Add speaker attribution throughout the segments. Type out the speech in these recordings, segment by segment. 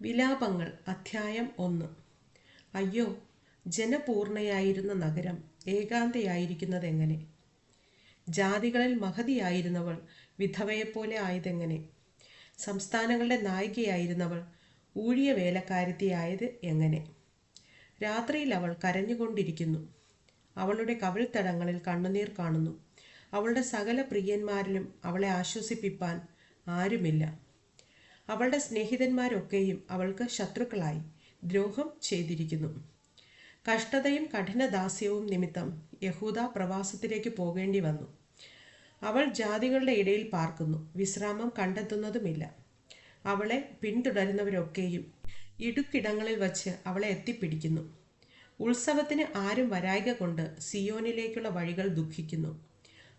Speaker 1: വിലാപങ്ങൾ അധ്യായം ഒന്ന്. അയ്യോ ജനപൂർണയായിരുന്ന നഗരം ഏകാന്തയായിരിക്കുന്നതെങ്ങനെ? ജാതികളിൽ മഹതിയായിരുന്നവൾ വിധവയെപ്പോലെ ആയതെങ്ങനെ? സംസ്ഥാനങ്ങളുടെ നായികയായിരുന്നവൾ ഊഴിയ വേലക്കാരത്തിയായത് എങ്ങനെ? രാത്രിയിൽ അവൾ കരഞ്ഞുകൊണ്ടിരിക്കുന്നു. അവളുടെ കവിൾത്തടങ്ങളിൽ കണ്ണുനീർ കാണുന്നു. അവളുടെ സകല പ്രിയന്മാരിലും അവളെ ആശ്വസിപ്പിപ്പാൻ ആരുമില്ല. അവളുടെ സ്നേഹിതന്മാരൊക്കെയും അവൾക്ക് ശത്രുക്കളായി ദ്രോഹം ചെയ്തിരിക്കുന്നു. കഷ്ടതയും കഠിന ദാസ്യവും നിമിത്തം യഹൂദ പ്രവാസത്തിലേക്ക് പോകേണ്ടി വന്നു. അവൾ ജാതികളുടെ ഇടയിൽ പാർക്കുന്നു. വിശ്രാമം കണ്ടെത്തുന്നതുമില്ല. അവളെ പിന്തുടരുന്നവരൊക്കെയും ഇടുക്കിടങ്ങളിൽ വച്ച് അവളെ എത്തിപ്പിടിക്കുന്നു. ഉത്സവത്തിന് ആരും വരായിക കൊണ്ട് സിയോനിലേക്കുള്ള വഴികൾ ദുഃഖിക്കുന്നു.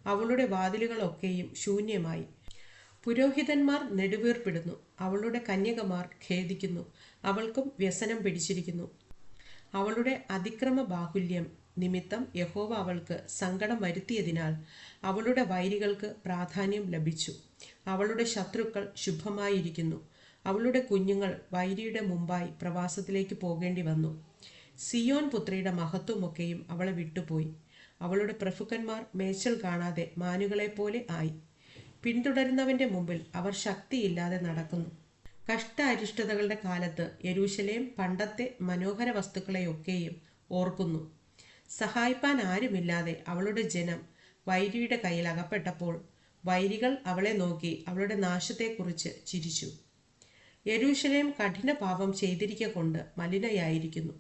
Speaker 1: അവളുടെ വാതിലുകളൊക്കെയും ശൂന്യമായി. പുരോഹിതന്മാർ നെടുവീർപ്പിടുന്നു. അവളുടെ കന്യകമാർ ഖേദിക്കുന്നു. അവൾക്കും വ്യസനം പിടിച്ചിരിക്കുന്നു. അവളുടെ അതിക്രമ ബാഹുല്യം നിമിത്തം യഹോവ അവൾക്ക് സങ്കടം വരുത്തിയതിനാൽ അവളുടെ വൈരികൾക്ക് പ്രാധാന്യം ലഭിച്ചു. അവളുടെ ശത്രുക്കൾ ശുഭമായിരിക്കുന്നു അവളുടെ കുഞ്ഞുങ്ങൾ വൈരിയുടെ മുമ്പായി പ്രവാസത്തിലേക്ക് പോകേണ്ടി വന്നു. സിയോൻ പുത്രിയുടെ മഹത്വമൊക്കെയും അവളെ വിട്ടുപോയി. അവളുടെ പ്രഭുക്കന്മാർ മേച്ചൽ കാണാതെ മാനുകളെപ്പോലെ ആയി. പിന്തുടരുന്നവന്റെ മുമ്പിൽ അവർ ശക്തിയില്ലാതെ നടക്കുന്നു. കഷ്ട അരിഷ്ടതകളുടെ കാലത്ത് യരൂശലേം പണ്ടത്തെ മനോഹര വസ്തുക്കളെയൊക്കെയും ഓർക്കുന്നു. സഹായിപ്പാൻ ആരുമില്ലാതെ അവളുടെ ജനം വൈരിയുടെ കയ്യിൽ അകപ്പെട്ടപ്പോൾ വൈരികൾ അവളെ നോക്കി അവളുടെ നാശത്തെക്കുറിച്ച് ചിരിച്ചു. യരൂശലേം കഠിന പാപം ചെയ്തിരിക്ക കൊണ്ട് മലിനയായിരിക്കുന്നു.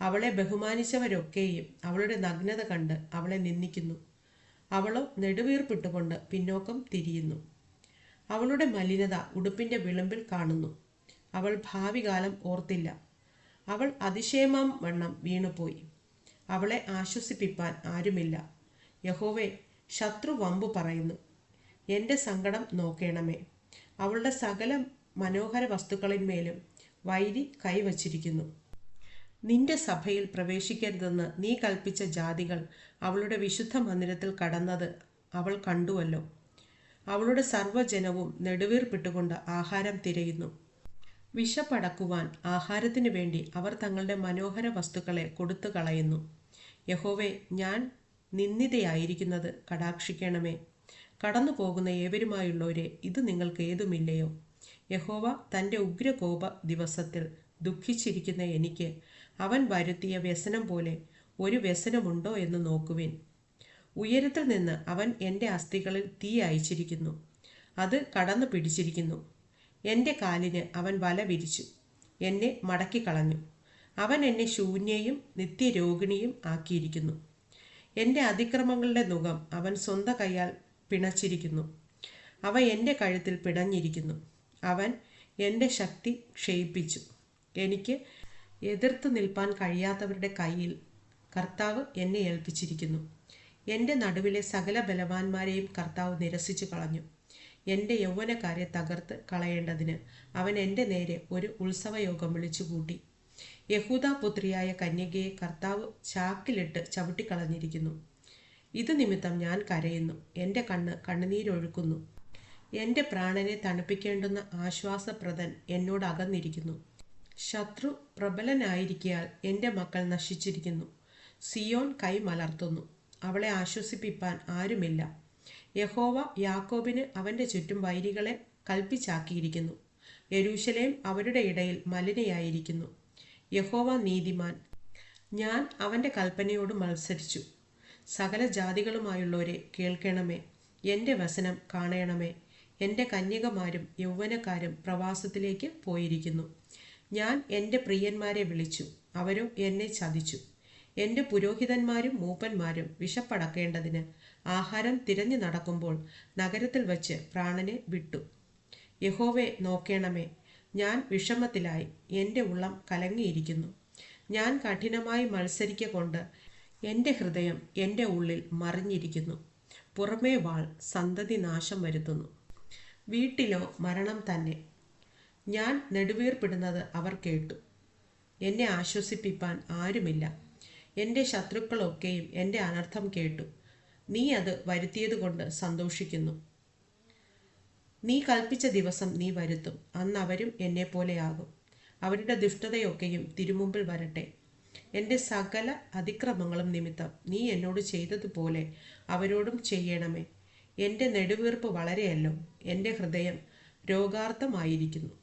Speaker 1: അവളെ ബഹുമാനിച്ചവരൊക്കെയും അവളുടെ നഗ്നത കണ്ട് അവളെ നിന്ദിക്കുന്നു. അവളോ നെടുവീർപ്പിട്ടുകൊണ്ട് പിന്നോക്കം തിരിയുന്നു. അവളുടെ മലിനത ഉടുപ്പിന്റെ വിളമ്പിൽ കാണുന്നു. അവൾ ഭാവികാലം ഓർത്തില്ല. അവൾ അതിശയമാം വണ്ണം വീണുപോയി. അവളെ ആശ്വസിപ്പിപ്പാൻ ആരുമില്ല. യഹോവേ ശത്രു വമ്പു പറയുന്നു. എന്റെ സങ്കടം നോക്കേണമേ. അവളുടെ സകല മനോഹര വസ്തുക്കളിന്മേലും വൈരി കൈവച്ചിരിക്കുന്നു. നിന്റെ സഭയിൽ പ്രവേശിക്കരുതെന്ന് നീ കൽപ്പിച്ച ജാതികൾ അവളുടെ വിശുദ്ധ മന്ദിരത്തിൽ കടന്നത് അവൾ കണ്ടുവല്ലോ. അവളുടെ സർവജനവും നെടുവീർപ്പിട്ടുകൊണ്ട് ആഹാരം തിരയുന്നു. വിശപ്പടക്കുവാൻ ആഹാരത്തിനു വേണ്ടി അവർ തങ്ങളുടെ മനോഹര വസ്തുക്കളെ കൊടുത്തു കളയുന്നു. യഹോവെ ഞാൻ നിന്ദിതയായിരിക്കുന്നത് കടാക്ഷിക്കണമേ. കടന്നു പോകുന്ന ഏവരുമായുള്ളവരെ ഇത് നിങ്ങൾക്ക് ഏതുമില്ലയോ? യഹോവ തന്റെ ഉഗ്രകോപ ദിവസത്തിൽ ദുഃഖിച്ചിരിക്കുന്ന എനിക്ക് അവൻ വരുത്തിയ വ്യസനം പോലെ ഒരു വ്യസനമുണ്ടോ എന്ന് നോക്കുവിൻ. ഉയരത്തിൽ നിന്ന് അവൻ എന്റെ അസ്ഥികളിൽ തീ അയച്ചിരിക്കുന്നു. അത് കടന്നു പിടിച്ചിരിക്കുന്നു. എന്റെ കാലിന് അവൻ വല വിരിച്ചു. എന്നെ മടക്കിക്കളഞ്ഞു അവൻ എന്നെ ശൂന്യയും നിത്യരോഗിണിയും ആക്കിയിരിക്കുന്നു. എന്റെ അതിക്രമങ്ങളുടെ മുഖം അവൻ സ്വന്ത കൈയാൽ പിണച്ചിരിക്കുന്നു. അവ എന്റെ കഴുത്തിൽ പിടഞ്ഞിരിക്കുന്നു. അവൻ എന്റെ ശക്തി ക്ഷയിപ്പിച്ചു. എനിക്ക് എതിർത്ത് നിൽപ്പാൻ കഴിയാത്തവരുടെ കയ്യിൽ കർത്താവ് എന്നെ ഏൽപ്പിച്ചിരിക്കുന്നു. എന്റെ നടുവിലെ സകല ബലവാന്മാരെയും കർത്താവ് നിരസിച്ചു കളഞ്ഞു. എന്റെ യൗവനക്കാരെ തകർത്ത് കളയേണ്ടതിന് അവൻ എന്റെ നേരെ ഒരു ഉത്സവയോഗം വിളിച്ചുകൂട്ടി. കൂട്ടി പുത്രിയായ കന്യകയെ കർത്താവ് ചാക്കിലിട്ട് ചവിട്ടിക്കളഞ്ഞിരിക്കുന്നു. ഇത് നിമിത്തം ഞാൻ കരയുന്നു. എന്റെ കണ്ണ് കണ്ണുനീരൊഴുക്കുന്നു എന്റെ പ്രാണനെ തണുപ്പിക്കേണ്ടുന്ന ആശ്വാസപ്രദൻ എന്നോട് അകന്നിരിക്കുന്നു. ശത്രു പ്രബലനായിരിക്കാൽ എന്റെ മക്കൾ നശിച്ചിരിക്കുന്നു. സിയോൻ കൈ മലർത്തുന്നു. അവളെ ആശ്വസിപ്പിപ്പാൻ ആരുമില്ല. യഹോവ യാക്കോബിന് അവന്റെ ചുറ്റും വൈരികളെ കൽപ്പിച്ചാക്കിയിരിക്കുന്നു. യരൂശലേം അവരുടെ ഇടയിൽ മലിനയായിരിക്കുന്നു. യഹോവ നീതിമാൻ. ഞാൻ അവന്റെ കൽപ്പനയോട് മത്സരിച്ചു. സകല ജാതികളുമായുള്ളവരെ കേൾക്കണമേ. എന്റെ വസനം കാണണമേ. എന്റെ കന്യകമാരും യൗവനക്കാരും പ്രവാസത്തിലേക്ക് പോയിരിക്കുന്നു. ഞാൻ എന്റെ പ്രിയന്മാരെ വിളിച്ചു. അവരും എന്നെ ചതിച്ചു. എന്റെ പുരോഹിതന്മാരും മൂപ്പന്മാരും വിശപ്പടക്കേണ്ടതിന് ആഹാരം തിരഞ്ഞു നടക്കുമ്പോൾ നഗരത്തിൽ വച്ച് പ്രാണനെ വിട്ടു. യഹോവെ നോക്കേണമേ ഞാൻ വിഷമത്തിലായി. എന്റെ ഉള്ളം കലങ്ങിയിരിക്കുന്നു. ഞാൻ കഠിനമായി മത്സരിക്ക കൊണ്ട് എന്റെ ഹൃദയം എന്റെ ഉള്ളിൽ മറിഞ്ഞിരിക്കുന്നു. പുറമേ വാൾ സന്തതി നാശം വരുത്തുന്നു. വീട്ടിലോ മരണം തന്നെ. ഞാൻ നെടുവീർപ്പിടുന്നത് അവർ കേട്ടു. എന്നെ ആശ്വസിപ്പിപ്പാൻ ആരുമില്ല. എന്റെ ശത്രുക്കളൊക്കെയും എന്റെ അനർത്ഥം കേട്ടു. നീ അത് വരുത്തിയതുകൊണ്ട് സന്തോഷിക്കുന്നു. നീ കൽപ്പിച്ച ദിവസം നീ വരുത്തും. അന്ന് അവരും എന്നെപ്പോലെയാകും അവരുടെ ദുഷ്ടതയൊക്കെയും തിരുമുമ്പിൽ വരട്ടെ. എന്റെ സകല അതിക്രമങ്ങളും നിമിത്തം നീ എന്നോട് ചെയ്തതുപോലെ അവരോടും ചെയ്യണമേ. എന്റെ നെടുവീർപ്പ് വളരെയല്ലോ. എന്റെ ഹൃദയം രോഗാർത്ഥമായിരിക്കുന്നു